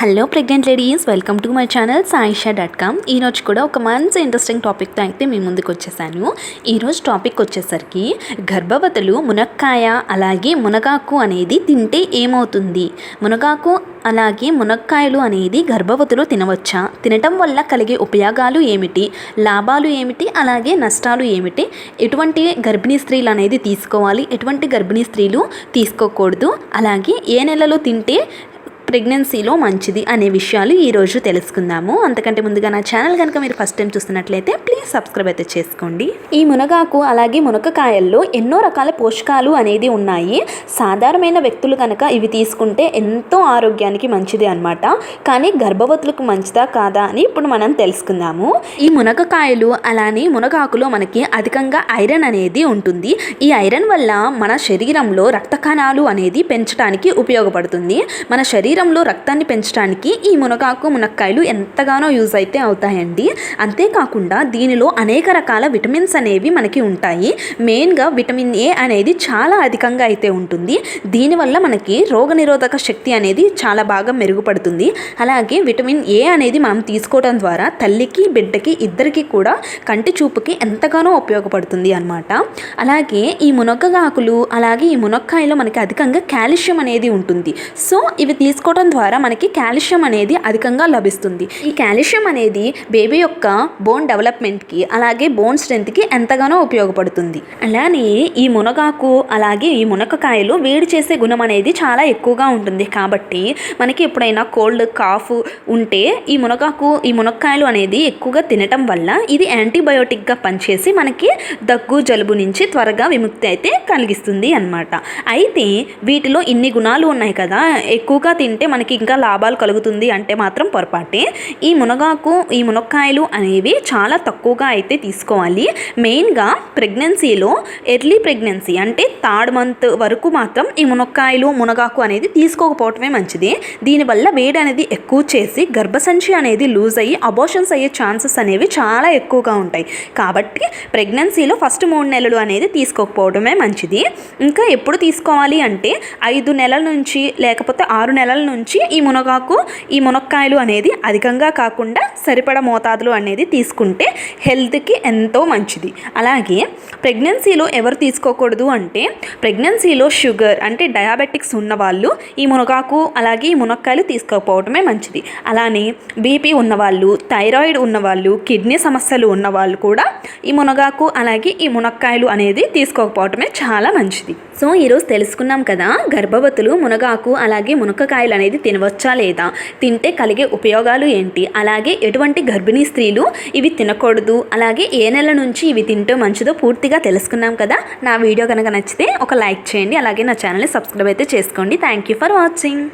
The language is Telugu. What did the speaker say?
Hello pregnant ladies welcome to my channel Saisha dot com ఈరోజు కూడా ఒక మంచి ఇంట్రెస్టింగ్ టాపిక్తో అయితే మీ ముందుకు వచ్చేసాను. ఈరోజు టాపిక్ వచ్చేసరికి గర్భవతులు మునక్కాయ అలాగే మునగాకు అనేది తింటే ఏమవుతుంది? మునగాకు అలాగే మునక్కాయలు అనేది గర్భవతులు తినవచ్చా? తినటం వల్ల కలిగే ఉపయోగాలు ఏమిటి? లాభాలు ఏమిటి? అలాగే నష్టాలు ఏమిటి? ఎటువంటి గర్భిణీ స్త్రీలు అనేది తీసుకోవాలి? ఎటువంటి గర్భిణీ స్త్రీలు తీసుకోకూడదు? అలాగే ఏ నెలలో తింటే ప్రెగ్నెన్సీలో మంచిది అనే విషయాలు ఈరోజు తెలుసుకుందాము. అంతకంటే ముందుగా నా ఛానల్ కనుక మీరు ఫస్ట్ టైం చూస్తున్నట్లయితే ప్లీజ్ సబ్స్క్రైబ్ అయితే చేసుకోండి. ఈ మునగాకు అలాగే మునగకాయల్లో ఎన్నో రకాల పోషకాలు అనేది ఉన్నాయి. సాధారణమైన వ్యక్తులు కనుక ఇవి తీసుకుంటే ఎంతో ఆరోగ్యానికి మంచిది అనమాట కానీ గర్భవతులకు మంచిదా కాదా అని ఇప్పుడు మనం తెలుసుకుందాము. ఈ మునగకాయలు అలానే మునగాకులో మనకి అధికంగా ఐరన్ అనేది ఉంటుంది. ఈ ఐరన్ వల్ల మన శరీరంలో రక్త కణాలు అనేది పెంచడానికి ఉపయోగపడుతుంది. మన శరీరం శరీరంలో రక్తాన్ని పెంచడానికి ఈ మునగాకు మునక్కాయలు ఎంతగానో యూజ్ అయితే అవుతాయండి. అంతేకాకుండా దీనిలో అనేక రకాల విటమిన్స్ అనేవి మనకి ఉంటాయి. మెయిన్గా విటమిన్ ఏ అనేది చాలా అధికంగా అయితే ఉంటుంది. దీనివల్ల మనకి రోగనిరోధక శక్తి అనేది చాలా బాగా మెరుగుపడుతుంది. అలాగే విటమిన్ ఏ అనేది మనం తీసుకోవడం ద్వారా తల్లికి బిడ్డకి ఇద్దరికి కూడా కంటి చూపుకి ఎంతగానో ఉపయోగపడుతుంది అనమాట అలాగే ఈ మునగాకులు అలాగే ఈ మునక్కాయలో మనకి అధికంగా కాల్షియం అనేది ఉంటుంది. సో ఇవి తీసుకోవడం ద్వారా మనకి కాల్షియం అనేది అధికంగా లభిస్తుంది. ఈ కాల్షియం అనేది బేబీ యొక్క బోన్ డెవలప్మెంట్కి అలాగే బోన్ స్ట్రెంత్కి ఎంతగానో ఉపయోగపడుతుంది. అలానే ఈ మునగాకు అలాగే ఈ మునక్కాయలు వేడి చేసే గుణం అనేది చాలా ఎక్కువగా ఉంటుంది. కాబట్టి మనకి ఎప్పుడైనా కోల్డ్ కాఫ్ ఉంటే ఈ మునగాకు ఈ మునక్కాయలు అనేది ఎక్కువగా తినటం వల్ల ఇది యాంటీబయోటిక్గా పనిచేసి మనకి దగ్గు జలుబు నుంచి త్వరగా విముక్తి అయితే కలిగిస్తుంది అన్నమాట. అయితే వీటిలో ఇన్ని గుణాలు ఉన్నాయి కదా ఎక్కువగా తింటే మనకి ఇంకా లాభాలు కలుగుతుంది అంటే మాత్రం పొరపాటే. ఈ మునగాకు ఈ మునక్కాయలు అనేవి చాలా తక్కువగా అయితే తీసుకోవాలి. మెయిన్గా ప్రెగ్నెన్సీలో ఎర్లీ ప్రెగ్నెన్సీ అంటే థర్డ్ మంత్ వరకు మాత్రం ఈ మునక్కాయలు మునగాకు అనేది తీసుకోకపోవటమే మంచిది. దీనివల్ల వేడి అనేది ఎక్కువ చేసి గర్భసంచి అనేది లూజ్ అయ్యి అబోషన్స్ అయ్యే ఛాన్సెస్ అనేవి చాలా ఎక్కువగా ఉంటాయి. కాబట్టి ప్రెగ్నెన్సీలో ఫస్ట్ మూడు నెలలు అనేది తీసుకోకపోవడమే మంచిది. ఇంకా ఎప్పుడు తీసుకోవాలి అంటే ఐదు నెలల నుంచి లేకపోతే ఆరు నెలల నుంచి ఈ మునగాకు ఈ మునక్కాయలు అనేది అధికంగా కాకుండా సరిపడ మోతాదులు అనేది తీసుకుంటే హెల్త్కి ఎంతో మంచిది. అలాగే ప్రెగ్నెన్సీలో ఎవరు తీసుకోకూడదు అంటే ప్రెగ్నెన్సీలో షుగర్ అంటే డయాబెటిక్స్ ఉన్నవాళ్ళు ఈ మునగాకు అలాగే ఈ మునక్కాయలు తీసుకోకపోవడమే మంచిది. అలానే బీపీ ఉన్నవాళ్ళు థైరాయిడ్ ఉన్నవాళ్ళు కిడ్నీ సమస్యలు ఉన్నవాళ్ళు కూడా ఈ మునగాకు అలాగే ఈ మునక్కాయలు అనేది తీసుకోకపోవటమే చాలా మంచిది. సో ఈరోజు తెలుసుకున్నాం కదా గర్భవతులు మునగాకు అలాగే మునక్కాయలు అనేది తినవచ్చా లేదా? తింటే కలిగే ఉపయోగాలు ఏంటి? అలాగే ఎటువంటి గర్భిణీ స్త్రీలు ఇవి తినకూడదు? అలాగే ఏ నెల నుంచి ఇవి తింటే మంచిదో పూర్తిగా తెలుసుకున్నాం కదా? నా వీడియో కనుక నచ్చితే ఒక లైక్ చేయండి. అలాగే నా ఛానల్ని సబ్స్క్రైబ్ అయితే చేసుకోండి. Thank you for watching